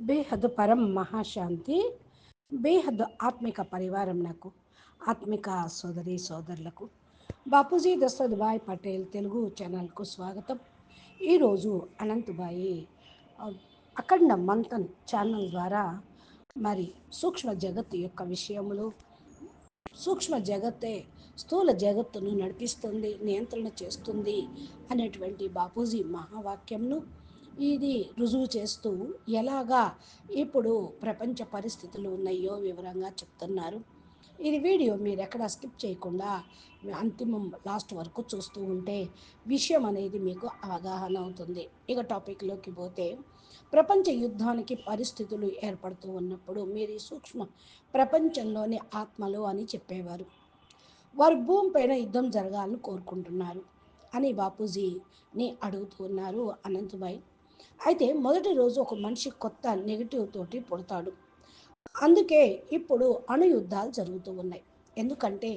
బేహద్ పరం మహాశాంతి బేహద్ ఆత్మిక పరివారం నాకు ఆత్మిక సోదరి సోదరులకు. బాపూజీ దశరథ్ భాయ్ పటేల్ తెలుగు ఛానల్కు స్వాగతం. ఈరోజు అనంతబాయి అఖండ మంతన్ ఛానల్ ద్వారా మరి సూక్ష్మ జగత్తు యొక్క విషయములు సూక్ష్మ జగత్తే స్థూల జగత్తును నడిపిస్తుంది నియంత్రణ చేస్తుంది అనేటువంటి బాపూజీ మహావాక్యంను ఇది రుజువు చేస్తూ ఎలాగా ఇప్పుడు ప్రపంచ పరిస్థితులు ఉన్నాయో వివరంగా చెప్తున్నారు. ఇది వీడియో మీరు ఎక్కడ స్కిప్ చేయకుండా అంతిమం లాస్ట్ వరకు చూస్తూ ఉంటే విషయం అనేది మీకు అవగాహన అవుతుంది. ఇక టాపిక్లోకి పోతే ప్రపంచ యుద్ధానికి పరిస్థితులు ఏర్పడుతూ ఉన్నప్పుడు మీరు సూక్ష్మ ప్రపంచంలోని ఆత్మలు అని చెప్పేవారు. వారు భూమి పైన యుద్ధం జరగాలని కోరుకుంటున్నారు అని బాపూజీని అడుగుతున్నారు అనంతభాయ్ అయితే మొదటి రోజు ఒక మనిషి కొత్త నెగిటివ్ తోటి పుడతాడు. అందుకే ఇప్పుడు అణుయుద్ధాలు జరుగుతూ ఉన్నాయి. ఎందుకంటే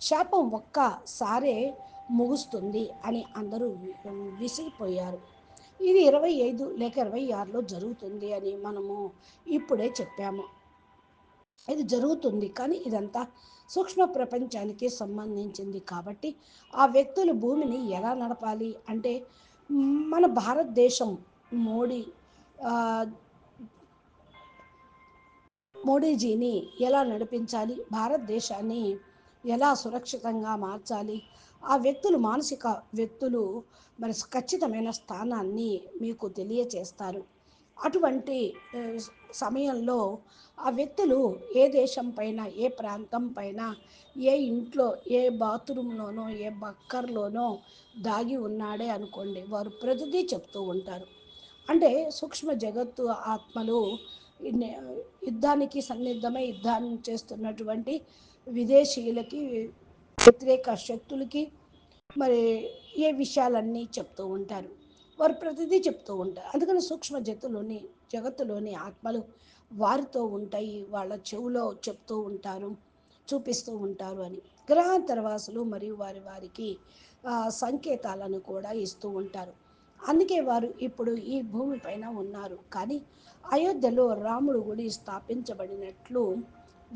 శాపం ఒక్కసారే ముగుస్తుంది అని అందరూ విసిగిపోయారు. ఇది ఇరవై ఐదు లేక ఇరవై ఆరులో జరుగుతుంది అని మనము ఇప్పుడే చెప్పాము. ఇది జరుగుతుంది కానీ ఇదంతా సూక్ష్మ ప్రపంచానికి సంబంధించింది కాబట్టి ఆ వ్యక్తులు భూమిని ఎలా నడపాలి అంటే మన భారతదేశం మోడీ. మోడీజీని ఎలా నడిపించాలి? భారతదేశాన్ని ఎలా సురక్షితంగా మార్చాలి? ఆ వ్యక్తులు మానసిక వ్యక్తులు మరి ఖచ్చితమైన స్థానాన్ని మీకు తెలియచేస్తారు. అటువంటి సమయంలో ఆ వ్యక్తులు ఏ దేశం పైన ఏ ప్రాంతం పైన ఏ ఇంట్లో ఏ బాత్రూంలోనో ఏ బక్కర్లోనో దాగి ఉన్నాడే అనుకోండి వారు ప్రతిదీ చెప్తూ ఉంటారు. అంటే సూక్ష్మ జగత్తు ఆత్మలు యుద్ధానికి సన్నిద్ధమై యుద్ధాన్ని చేస్తున్నటువంటి విదేశీయులకి వ్యతిరేక శక్తులకి మరి ఏ విషయాలన్నీ చెప్తూ ఉంటారు. వారు ప్రతిదీ చెప్తూ ఉంటారు. అందుకని సూక్ష్మ జగత్తులోని జగత్తులోని ఆత్మలు వారితో ఉంటాయి. వాళ్ళ చెవులో చెప్తూ ఉంటారు చూపిస్తూ ఉంటారు అని. గ్రహాంతరవాసులు మరియు వారి వారికి సంకేతాలను కూడా ఇస్తూ ఉంటారు. అందుకే వారు ఇప్పుడు ఈ భూమిపైన ఉన్నారు. కానీ అయోధ్యలో రాముడు గుడి స్థాపించబడినట్లు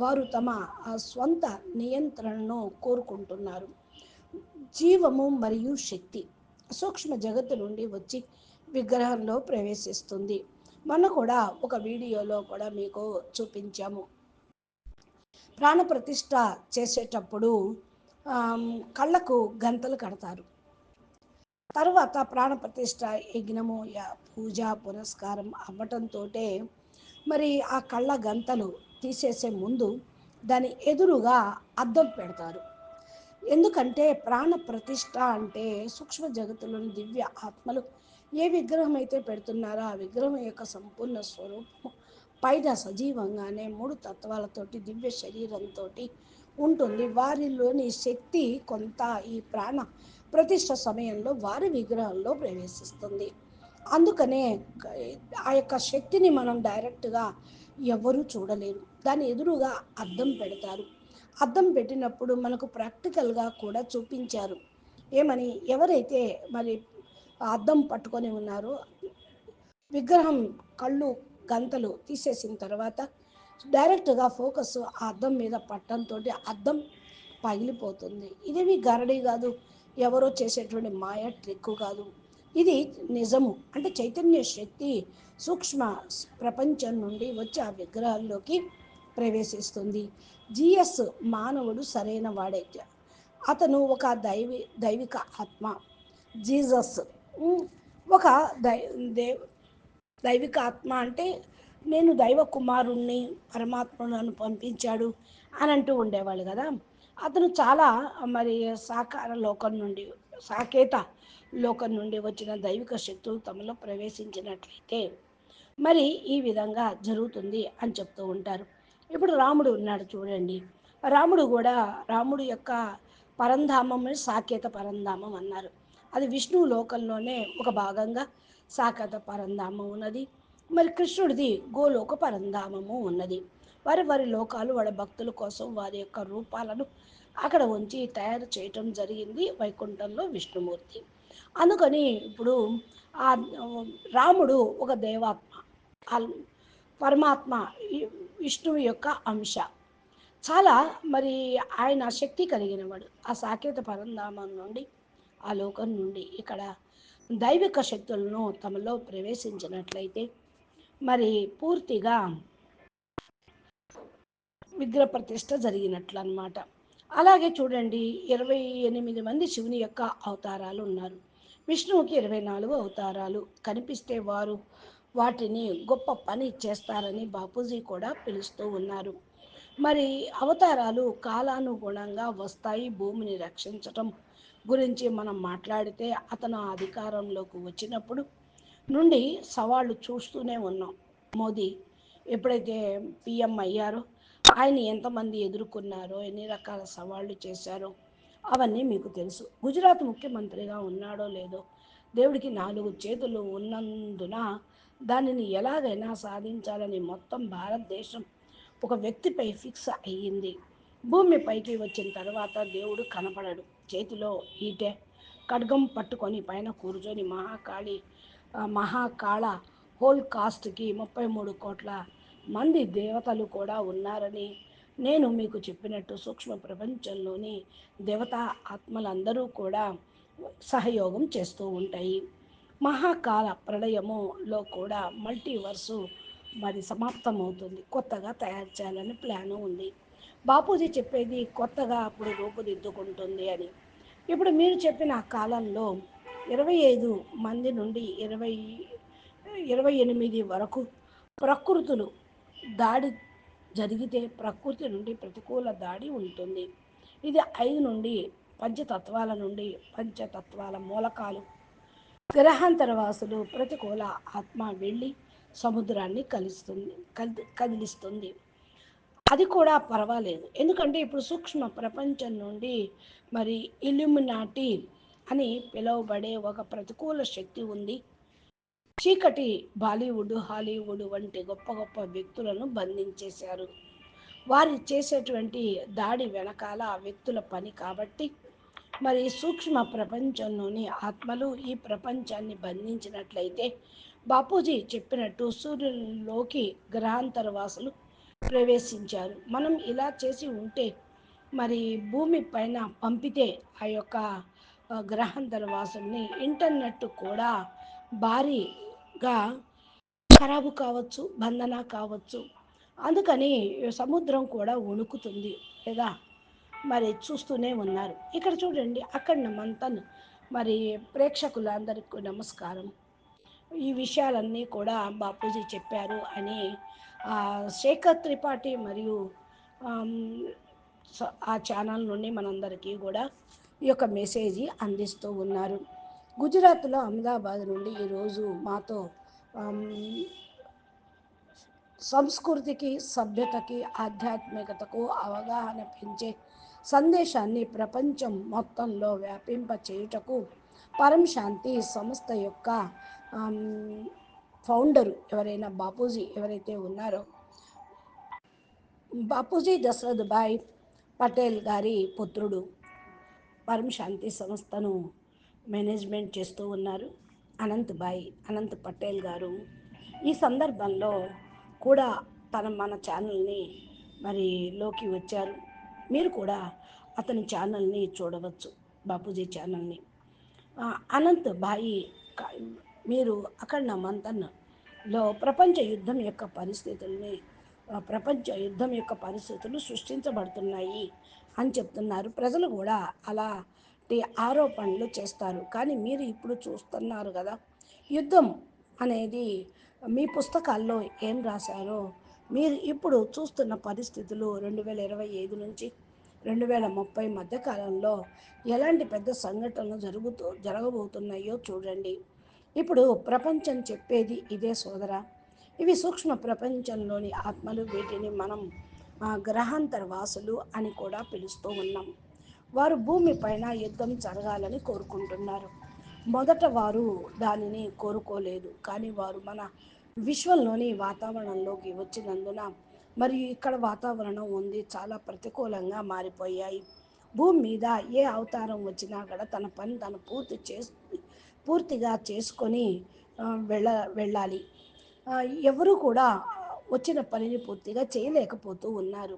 వారు తమ స్వంత నియంత్రణను కోరుకుంటున్నారు. జీవము మరియు శక్తి సూక్ష్మ జగత్తు నుండి వచ్చి విగ్రహంలో ప్రవేశిస్తుంది. మనం కూడా ఒక వీడియోలో కూడా మీకు చూపించాము. ప్రాణప్రతిష్ఠ చేసేటప్పుడు కళ్ళకు గంతలు కడతారు. తర్వాత ప్రాణప్రతిష్ఠ యజ్ఞము పూజ పురస్కారం అవ్వటంతో మరి ఆ కళ్ళ గంతలు తీసేసే ముందు దాని ఎదురుగా అద్దం పెడతారు. ఎందుకంటే ప్రాణ ప్రతిష్ట అంటే సూక్ష్మ జగత్తులోని దివ్య ఆత్మలు. ఏ విగ్రహం అయితే పెడుతున్నారో ఆ విగ్రహం యొక్క సంపూర్ణ స్వరూపం పైన సజీవంగానే మూడు తత్వాలతోటి దివ్య శరీరంతో ఉంటుంది. వారిలోని శక్తి కొంత ఈ ప్రాణ ప్రతిష్ట సమయంలో వారి విగ్రహంలో ప్రవేశిస్తుంది. అందుకనే ఆ యొక్క శక్తిని మనం డైరెక్ట్గా ఎవరు చూడలేరు. దాని ఎదురుగా అద్దం పెడతారు. అద్దం పెట్టినప్పుడు మనకు ప్రాక్టికల్గా కూడా చూపించారు. ఏమని? ఎవరైతే మరి అద్దం పట్టుకొని ఉన్నారో విగ్రహం కళ్ళు గంతలు తీసేసిన తర్వాత డైరెక్ట్గా ఫోకస్ ఆ అద్దం మీద పట్టడంతో అద్దం పగిలిపోతుంది. ఇదేమి గరడి కాదు. ఎవరో చేసేటువంటి మాయ ట్రిక్ కాదు. ఇది నిజము. అంటే చైతన్య శక్తి సూక్ష్మ ప్రపంచం నుండి వచ్చి ఆ విగ్రహాల్లోకి ప్రవేశిస్తుంది. జిఎస్ మానవుడు సరైన వాడైతే అతను ఒక దైవి దైవిక ఆత్మ. జీసస్ ఒక దై దేవ్ దైవిక ఆత్మ అంటే నేను దైవ కుమారుణ్ణి పరమాత్మను పంపించాడు అని అంటూ ఉండేవాళ్ళు కదా. అతను చాలా మరి సాకార లోకం నుండి సాకేత లోకం నుండి వచ్చిన దైవిక శక్తులు తమలో ప్రవేశించినట్లయితే మరి ఈ విధంగా జరుగుతుంది అని చెప్తూ ఉంటారు. ఇప్పుడు రాముడు ఉన్నాడు చూడండి. రాముడు కూడా రాముడు యొక్క పరంధామం సాకేత పరంధామం అన్నారు. అది విష్ణు లోకంలోనే ఒక భాగంగా సాకేత పరంధామం ఉన్నది. మరి కృష్ణుడిది గోలోక పరంధామము ఉన్నది. వారి వారి లోకాలు వాళ్ళ భక్తుల కోసం వారి యొక్క రూపాలను అక్కడ ఉంచి తయారు చేయటం జరిగింది వైకుంఠంలో విష్ణుమూర్తి. అందుకని ఇప్పుడు ఆ రాముడు ఒక దేవాత్మ పరమాత్మ విష్ణువు యొక్క అంశ. చాలా మరి ఆయన శక్తి కలిగినవాడు. ఆ సాకేత పరంధామం నుండి ఆ లోకం నుండి ఇక్కడ దైవిక శక్తులను తమలో ప్రవేశించినట్లయితే మరి పూర్తిగా విగ్రహ ప్రతిష్ట జరిగినట్లు అనమాట అలాగే చూడండి ఇరవై ఎనిమిది మంది శివుని యొక్క అవతారాలు ఉన్నారు. విష్ణువుకి ఇరవై నాలుగు అవతారాలు. కనిపిస్తే వారు వాటిని గొప్ప పని చేస్తారని బాపూజీ కూడా పిలుస్తూ ఉన్నారు. మరి అవతారాలు కాలానుగుణంగా వస్తాయి భూమిని రక్షించటం గురించి మనం మాట్లాడితే అతను అధికారంలోకి వచ్చినప్పుడు నుండి సవాళ్ళు చూస్తూనే ఉన్నాం. మోదీ ఎప్పుడైతే పిఎం అయ్యారో ఆయన ఎంతమంది ఎదుర్కొన్నారో ఎన్ని రకాల సవాళ్ళు చేశారో అవన్నీ మీకు తెలుసు. గుజరాత్ ముఖ్యమంత్రిగా ఉన్నాడో లేదో దేవుడికి నాలుగు చేతులు ఉన్నందున దానిని ఎలాగైనా సాధించాలని మొత్తం భారతదేశం ఒక వ్యక్తిపై ఫిక్స్ అయ్యింది. భూమిపైకి వచ్చిన తర్వాత దేవుడు కనపడడు. చేతిలో ఈటే ఖడ్గం పట్టుకొని పైన కూర్చొని మహాకాళి మహాకాళ హోల్ కాస్ట్కి ముప్పై మూడు కోట్ల మంది దేవతలు కూడా ఉన్నారని నేను మీకు చెప్పినట్టు సూక్ష్మ ప్రపంచంలోని దేవతా ఆత్మలందరూ కూడా సహయోగం చేస్తూ ఉంటాయి. మహాకాల ప్రళయములో కూడా మల్టీవర్సు మరి సమాప్తమవుతుంది. కొత్తగా తయారు చేయాలని ప్లాను ఉంది. బాపూజీ చెప్పేది కొత్తగా అప్పుడు రూపుదిద్దుకుంటుంది అని. ఇప్పుడు మీరు చెప్పిన కాలంలో ఇరవై ఐదు మంది నుండి ఇరవై ఇరవై ఎనిమిది వరకు ప్రకృతులు దాడి జరిగితే ప్రకృతి నుండి ప్రతికూల దాడి ఉంటుంది. ఇది ఐదు నుండి పంచతత్వాల నుండి పంచతత్వాల మూలకాలు. గ్రహాంతరవాసులు ప్రతికూల ఆత్మ వెళ్ళి సముద్రాన్ని కలుస్తుంది కదిలిస్తుంది. అది కూడా పర్వాలేదు. ఎందుకంటే ఇప్పుడు సూక్ష్మ ప్రపంచం నుండి మరి ఇల్యూమినాటి అని పిలువబడే ఒక ప్రతికూల శక్తి ఉంది. చీకటి బాలీవుడ్ హాలీవుడ్ వంటి గొప్ప గొప్ప వ్యక్తులను బంధించేశారు. వారు చేసేటువంటి దాడి వెనకాల ఆ వ్యక్తుల పని కాబట్టి మరి సూక్ష్మ ప్రపంచంలోని ఆత్మలు ఈ ప్రపంచాన్ని బంధించినట్లయితే బాపూజీ చెప్పినట్టు సూర్యుల్లోకి గ్రహాంతరవాసులు ప్రవేశించారు. మనం ఇలా చేసి ఉంటే మరి భూమి పైన పంపితే ఆ యొక్క గ్రహాంతరవాసుల్ని ఇంటర్నెట్ కూడా భారీగా ఖరాబు కావచ్చు బంధన కావచ్చు. అందుకని సముద్రం కూడా వణుకుతుంది లేదా మరి చూస్తూనే ఉన్నారు. ఇక్కడ చూడండి అక్కడ మంతన్ మరి ప్రేక్షకులందరికీ నమస్కారం. ఈ విషయాలన్నీ కూడా బాపూజీ చెప్పారు అని శేఖర్ త్రిపాఠి మరియు ఆ ఛానల్ నుండి మనందరికీ కూడా ఈ యొక్క మెసేజ్ అందిస్తూ ఉన్నారు. గుజరాత్లో అహ్మదాబాద్ నుండి ఈరోజు మాతో సంస్కృతికి సభ్యతకి ఆధ్యాత్మికతకు అవగాహన పెంచే సందేశాన్ని ప్రపంచం మొత్తంలో వ్యాపింప చేయుటకు పరం శాంతి సంస్థ యొక్క ఫౌండరు ఎవరైనా బాపూజీ ఎవరైతే ఉన్నారో బాపూజీ దశరథ్ భాయ్ పటేల్ గారి పుత్రుడు పరం శాంతి సంస్థను మేనేజ్మెంట్ చేస్తూ ఉన్నారు. అనంత్ భాయ్ అనంత్ పటేల్ గారు. ఈ సందర్భంలో కూడా తన మన ఛానల్ని మరి లోకి వచ్చారు. మీరు కూడా అతని ఛానల్ని చూడవచ్చు బాపూజీ ఛానల్ని. అనంత్ భాయి మీరు అఖండ మంతన్లో ప్రపంచ యుద్ధం యొక్క పరిస్థితుల్ని ప్రపంచ యుద్ధం యొక్క పరిస్థితులు సృష్టించబడుతున్నాయి అని చెప్తున్నారు. ప్రజలు కూడా అలా ఆరోపణలు చేస్తారు. కానీ మీరు ఇప్పుడు చూస్తున్నారు కదా యుద్ధం అనేది మీ పుస్తకాల్లో ఏం రాశారో మీరు ఇప్పుడు చూస్తున్న పరిస్థితులు రెండు వేల ఇరవై ఐదు నుంచి రెండు వేల ముప్పై మధ్యకాలంలో ఎలాంటి పెద్ద సంఘటనలు జరుగుతూ జరగబోతున్నాయో చూడండి. ఇప్పుడు ప్రపంచం చెప్పేది ఇదే సోదర. ఇవి సూక్ష్మ ప్రపంచంలోని ఆత్మలు వీటిని మనం గ్రహాంతర వాసులు అని కూడా పిలుస్తూ ఉన్నాం. వారు భూమిపైన యుద్ధం జరగాలని కోరుకుంటున్నారు. మొదట వారు దానిని కోరుకోలేదు. కానీ వారు మన విశ్వంలోని వాతావరణంలోకి వచ్చినందున మరియు ఇక్కడ వాతావరణం ఉంది చాలా ప్రతికూలంగా మారిపోయాయి. భూమి మీద ఏ అవతారం వచ్చినా కూడా తన పని తను పూర్తి చేసు పూర్తిగా చేసుకొని వెళ్ళ వెళ్ళాలి. ఎవరు కూడా వచ్చిన పనిని పూర్తిగా చేయలేకపోతూ ఉన్నారు.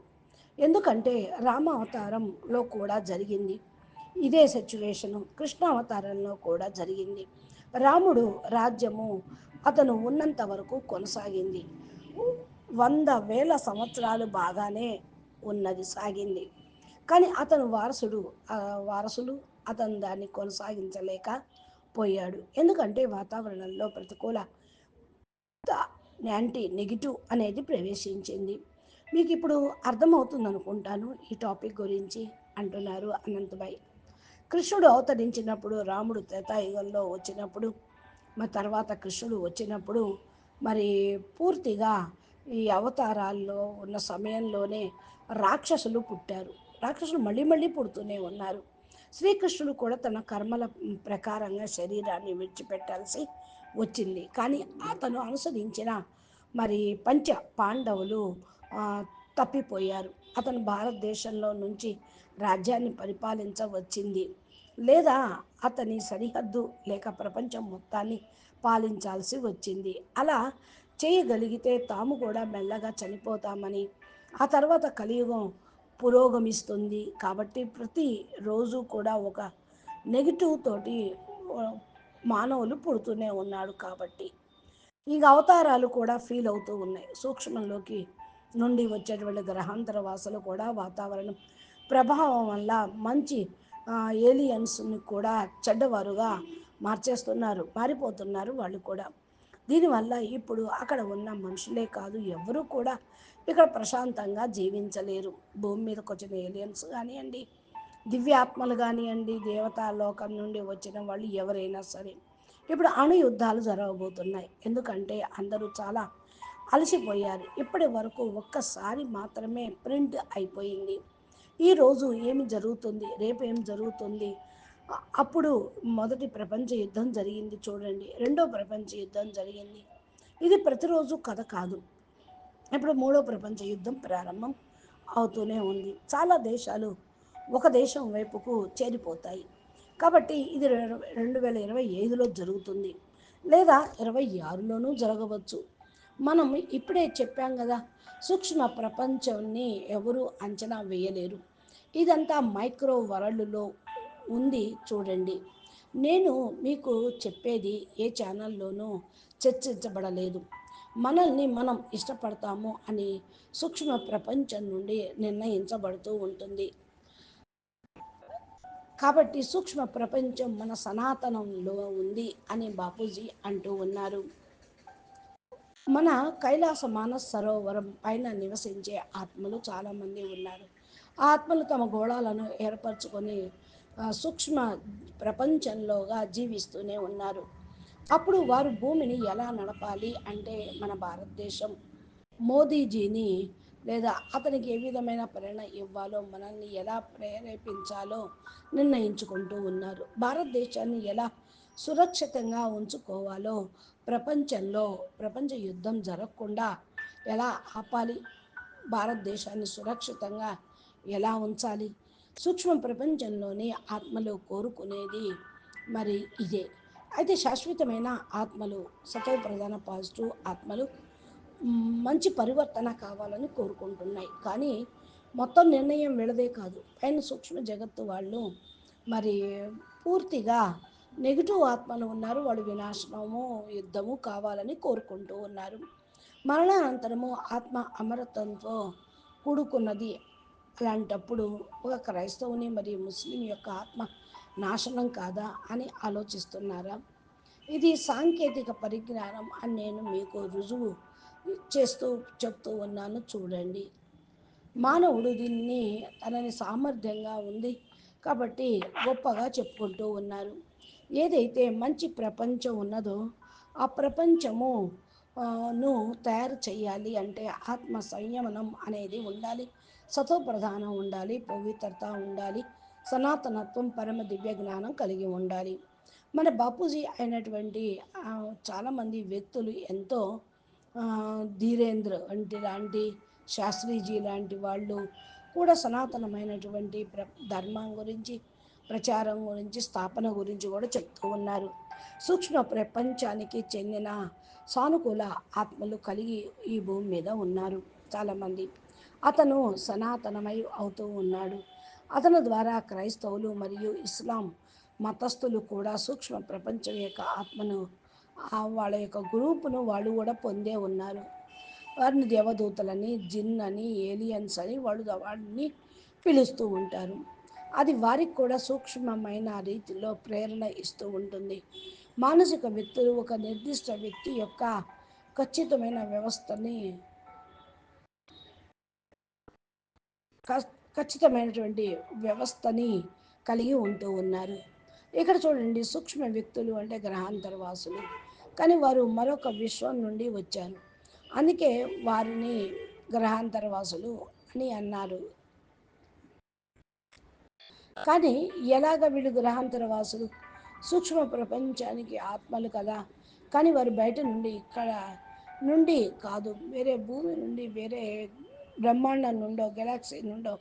ఎందుకంటే రామ అవతారంలో కూడా జరిగింది. ఇదే సిచ్యువేషను కృష్ణ అవతారంలో కూడా జరిగింది. రాముడు రాజ్యము అతను ఉన్నంత వరకు కొనసాగింది. వంద వేల సంవత్సరాలు బాగానే ఉన్నది సాగింది. కానీ అతను వారసుడు వారసులు అతను దాన్ని కొనసాగించలేక పోయాడు. ఎందుకంటే వాతావరణంలో ప్రతికూల యాంటీ నెగిటివ్ అనేది ప్రవేశించింది. మీకు ఇప్పుడు అర్థమవుతుంది అనుకుంటాను ఈ టాపిక్ గురించి అంటున్నారు అనంతభాయ్ కృష్ణుడు అవతరించినప్పుడు రాముడు త్రేతాయుగంలో వచ్చినప్పుడు మరి తర్వాత కృష్ణుడు వచ్చినప్పుడు మరి పూర్తిగా ఈ అవతారాల్లో ఉన్న సమయంలోనే రాక్షసులు పుట్టారు. రాక్షసులు మళ్ళీ మళ్ళీ పుడుతూనే ఉన్నారు. శ్రీకృష్ణుడు కూడా తన కర్మల ప్రకారంగా శరీరాన్ని విడిచిపెట్టాల్సి వచ్చింది. కానీ అతను అనుసరించిన మరి పంచ పాండవులు తప్పిపోయారు. అతను భారతదేశంలో నుంచి రాజ్యాన్ని పరిపాలించవచ్చింది. లేదా అతని సరిహద్దు లేక ప్రపంచం మొత్తాన్ని పాలించాల్సి వచ్చింది. అలా చేయగలిగితే తాము కూడా మెల్లగా చనిపోతామని ఆ తర్వాత కలియుగం పురోగమిస్తుంది. కాబట్టి ప్రతి రోజు కూడా ఒక నెగిటివ్ తోటి మానవులు పుడుతూనే ఉన్నాడు కాబట్టి. ఇంక అవతారాలు కూడా ఫీల్ అవుతూ ఉన్నాయి. సూక్ష్మంలోకి నుండి వచ్చేటువంటి గ్రహాంతర వాసులు కూడా వాతావరణం ప్రభావం వల్ల మంచి ఏలియన్స్ని కూడా చెడ్డవారుగా మార్చేస్తున్నారు మారిపోతున్నారు వాళ్ళు కూడా. దీనివల్ల ఇప్పుడు అక్కడ ఉన్న మనుషులే కాదు ఎవరు కూడా ఇక్కడ ప్రశాంతంగా జీవించలేరు. భూమి మీదకి వచ్చిన ఏలియన్స్ కానివ్వండి దివ్యాత్మలు కానివ్వండి దేవతాలోకం నుండి వచ్చిన వాళ్ళు ఎవరైనా సరే. ఇప్పుడు అణు యుద్ధాలు జరగబోతున్నాయి. ఎందుకంటే అందరూ చాలా అలసిపోయారు. ఇప్పటి వరకు ఒక్కసారి మాత్రమే ప్రింట్ అయిపోయింది. ఈరోజు ఏమి జరుగుతుంది? రేపు ఏం జరుగుతుంది? అప్పుడు మొదటి ప్రపంచ యుద్ధం జరిగింది చూడండి. రెండో ప్రపంచ యుద్ధం జరిగింది. ఇది ప్రతిరోజు కథ కాదు. ఇప్పుడు మూడో ప్రపంచ యుద్ధం ప్రారంభం అవుతూనే ఉంది. చాలా దేశాలు ఒక దేశం వైపుకు చేరిపోతాయి. కాబట్టి ఇది రెండు వేల ఇరవై ఐదులో జరుగుతుంది. లేదా ఇరవై ఆరులోనూ జరగవచ్చు. మనం ఇప్పుడే చెప్పాం కదా సూక్ష్మ ప్రపంచాన్ని ఎవరు అంచనా వేయలేరు. ఇదంతా మైక్రో వరల్డ్లో ఉంది చూడండి. నేను మీకు చెప్పేది ఏ ఛానల్లోనూ చర్చించబడలేదు. మనల్ని మనం ఇష్టపడతాము అని సూక్ష్మ ప్రపంచం నుండి నిర్ణయించబడుతూ ఉంటుంది. కాబట్టి సూక్ష్మ ప్రపంచం మన సనాతనంలో ఉంది అని బాపూజీ అంటూ ఉన్నారు. మన కైలాస మానస సరోవరం పైన నివసించే ఆత్మలు చాలామంది ఉన్నారు. ఆత్మలు తమ గోళాలను ఏర్పరచుకొని సూక్ష్మ ప్రపంచంలోగా జీవిస్తూనే ఉన్నారు. అప్పుడు వారు భూమిని ఎలా నడపాలి అంటే మన భారతదేశం మోదీజీని లేదా అతనికి ఏ విధమైన ప్రేరణ ఇవ్వాలో మనల్ని ఎలా ప్రేరేపించాలో నిర్ణయించుకుంటూ ఉన్నారు. భారతదేశాన్ని ఎలా సురక్షితంగా ఉంచుకోవాలో ప్రపంచంలో ప్రపంచ యుద్ధం జరగకుండా ఎలా ఆపాలి? భారతదేశాన్ని సురక్షితంగా ఎలా ఉంచాలి? సూక్ష్మ ప్రపంచంలోని ఆత్మలు కోరుకునేది మరి ఇదే. అయితే శాశ్వతమైన ఆత్మలు సతో ప్రధాన పాజిటివ్ ఆత్మలు మంచి పరివర్తన కావాలని కోరుకుంటున్నాయి. కానీ మొత్తం నిర్ణయం విడదే కాదు. పైన సూక్ష్మ జగత్తు వాళ్ళు మరి పూర్తిగా నెగిటివ్ ఆత్మలు ఉన్నారు వాళ్ళు వినాశనము యుద్ధము కావాలని కోరుకుంటూ ఉన్నారు. మరణానంతరము ఆత్మ అమరత్వంతో కూడుకున్నది. అలాంటప్పుడు ఒక క్రైస్తవుని మరియు ముస్లిం యొక్క ఆత్మ నాశనం కాదా అని ఆలోచిస్తున్నారా? ఇది సాంకేతిక పరిజ్ఞానం అని నేను మీకు రుజువు చేస్తూ చెప్తూ ఉన్నాను చూడండి. మానవుడు దీన్ని తనని సామర్థ్యంగా ఉంది కాబట్టి గొప్పగా చెప్పుకుంటూ ఉన్నారు. ఏదైతే మంచి ప్రపంచం ఉన్నదో ఆ ప్రపంచము ను తయారు చేయాలి అంటే ఆత్మ సంయమనం అనేది ఉండాలి. సతోప్రధానం ఉండాలి పవిత్రత ఉండాలి సనాతనత్వం పరమ దివ్య జ్ఞానం కలిగి ఉండాలి. మన బాపూజీ అయినటువంటి చాలామంది వ్యక్తులు ఎంతో ధీరేంద్ర వంటి లాంటి శాస్త్రీజీ లాంటి వాళ్ళు కూడా సనాతనమైనటువంటి ప్ర ధర్మం గురించి ప్రచారం గురించి స్థాపన గురించి కూడా చెప్తూ ఉన్నారు. సూక్ష్మ ప్రపంచానికి చెందిన సానుకూల ఆత్మలు కలిగి ఈ భూమి మీద ఉన్నారు చాలామంది. అతను సనాతనమై అవుతూ ఉన్నాడు. అతని ద్వారా క్రైస్తవులు మరియు ఇస్లాం మతస్థులు కూడా సూక్ష్మ ప్రపంచం యొక్క ఆత్మను వాళ్ళ యొక్క గ్రూపును వాళ్ళు కూడా పొందే ఉన్నారు. వారిని దేవదూతలని జిన్ అని ఏలియన్స్ అని వాళ్ళు వాడిని పిలుస్తూ ఉంటారు. అది వారికి కూడా సూక్ష్మమైన రీతిలో ప్రేరణ ఇస్తూ ఉంటుంది. మానసిక వ్యక్తులు ఒక నిర్దిష్ట వ్యక్తి యొక్క ఖచ్చితమైన వ్యవస్థని ఖచ్చితమైనటువంటి వ్యవస్థని కలిగి ఉంటూ ఉన్నారు. ఇక్కడ చూడండి సూక్ష్మ వ్యక్తులు అంటే గ్రహాంతరవాసులు. కానీ వారు మరొక విశ్వం నుండి వచ్చారు. అందుకే వారిని గ్రహాంతరవాసులు అని అన్నారు. కానీ ఎలాగ వీళ్ళు గ్రహాంతరవాసులు సూక్ష్మ ప్రపంచానికి ఆత్మలు కదా. కానీ వారు బయట నుండి ఇక్కడ నుండి కాదు వేరే భూమి నుండి వేరే బ్రహ్మాండం నుండో గెలాక్సీ నుండో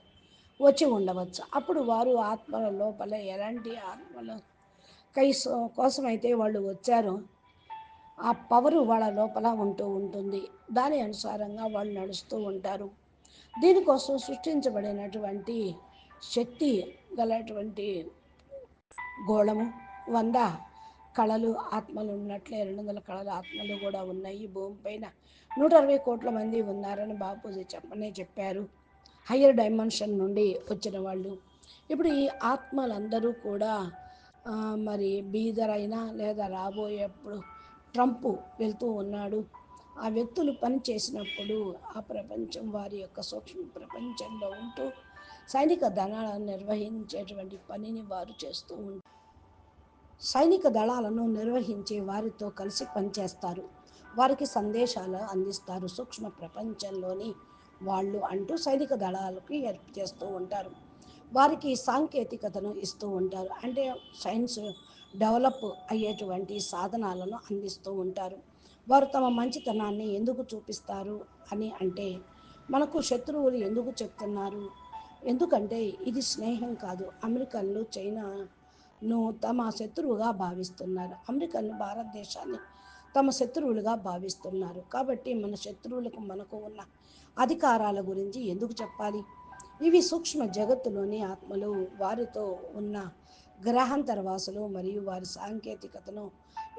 వచ్చి ఉండవచ్చు. అప్పుడు వారు ఆత్మల లోపల ఎలాంటి ఆత్మల కై కోసమైతే వాళ్ళు వచ్చారో ఆ పవరు వాళ్ళ లోపల ఉంటూ ఉంటుంది. దాని అనుసారంగా వాళ్ళు నడుస్తూ ఉంటారు. దీనికోసం సృష్టించబడినటువంటి శక్తి గలటువంటి గోళము వంద కళలు ఆత్మలు ఉన్నట్లే రెండు వందల కళల ఆత్మలు కూడా ఉన్నాయి. భూమి పైన నూట అరవై కోట్ల మంది ఉన్నారని బాపూజీ చెప్పనే చెప్పారు. హయ్యర్ డైమెన్షన్ నుండి వచ్చిన వాళ్ళు. ఇప్పుడు ఈ ఆత్మలందరూ కూడా మరి బీదరైనా లేదా రాబోయేప్పుడు ట్రంప్ వెళ్తూ ఉన్నాడు. ఆ వ్యక్తులు పని చేసినప్పుడు ఆ ప్రపంచం వారి యొక్క సూక్ష్మ ప్రపంచంలో ఉంటూ సైనిక దళాలను నిర్వహించేటువంటి పనిని వారు చేస్తూ ఉంటారు. సైనిక దళాలను నిర్వహించే వారితో కలిసి పనిచేస్తారు. వారికి సందేశాలు అందిస్తారు. సూక్ష్మ ప్రపంచంలోని వాళ్ళు అంటూ సైనిక దళాలకి హెల్ప్ చేస్తూ ఉంటారు. వారికి సాంకేతికతను ఇస్తూ ఉంటారు. అంటే సైన్స్ డెవలప్ అయ్యేటువంటి సాధనాలను అందిస్తూ ఉంటారు. వారు తమ మంచితనాన్ని ఎందుకు చూపిస్తారు అని అంటే మనకు శత్రువులు ఎందుకు చెప్తున్నారు? ఎందుకంటే ఇది స్నేహం కాదు. అమెరికన్లు చైనాను తమ శత్రువుగా భావిస్తున్నారు. అమెరికన్లు భారతదేశాన్ని తమ శత్రువులుగా భావిస్తున్నారు. కాబట్టి మన శత్రువులకు మనకు ఉన్న అధికారాల గురించి ఎందుకు చెప్పాలి? ఇవి సూక్ష్మ జగత్తులోని ఆత్మలు. వారితో ఉన్న గ్రహాంతర వాసులు మరియు వారి సాంకేతికతను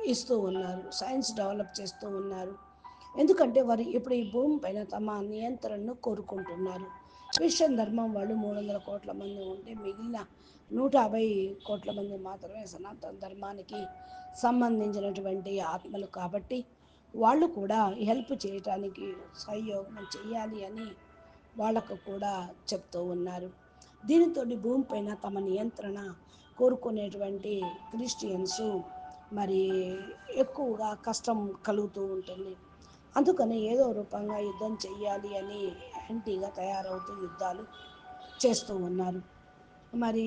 ఇస్తూ ఉన్నారు. సైన్స్ డెవలప్ చేస్తూ ఉన్నారు. ఎందుకంటే వారు ఇప్పుడు ఈ భూమిపైన తమ నియంత్రణను కోరుకుంటున్నారు. క్రిస్టియన్ ధర్మం వాళ్ళు మూడు వందల కోట్ల మంది ఉంటే మిగిలిన నూట యాభై కోట్ల మంది మాత్రమే సనాతన ధర్మానికి సంబంధించినటువంటి ఆత్మలు కాబట్టి వాళ్ళు కూడా హెల్ప్ చేయటానికి సహయోగం చేయాలి అని వాళ్ళకు కూడా చెప్తూ ఉన్నారు. దీనితో భూమిపైన తమ నియంత్రణ కోరుకునేటువంటి క్రిస్టియన్స్ మరి ఎక్కువగా కష్టం కలుగుతూ ఉంటుంది. అందుకని ఏదో రూపంగా యుద్ధం చెయ్యాలి అని యాంటీగా తయారవుతూ యుద్ధాలు చేస్తూ ఉన్నారు. మరి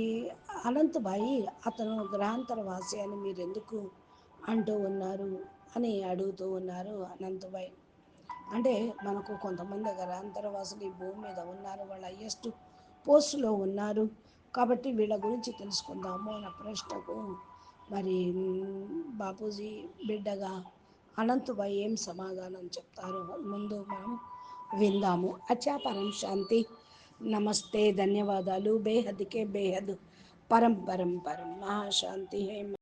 అనంతబాయి అతను గ్రహాంతరవాసి అని మీరు ఎందుకు అంటూ ఉన్నారు అని అడుగుతూ ఉన్నారు అనంతబాయి అంటే మనకు కొంతమంది గ్రహాంతరవాసులు ఈ భూమి మీద ఉన్నారు వాళ్ళ హయ్యెస్ట్ పోస్టులో ఉన్నారు. కాబట్టి వీళ్ళ గురించి తెలుసుకుందాము అన్న ప్రశ్నకు మరి బాపూజీ బిడ్డగా అనంతబాయి ఏం సమాధానం చెప్తారో? ముందు మనం విందాము. అచాపరం శాంతి. నమస్తే. ధన్యవాదాలు. బేహద్కే బేహద్. పరం పరం పరం. మహాశాంతి. హే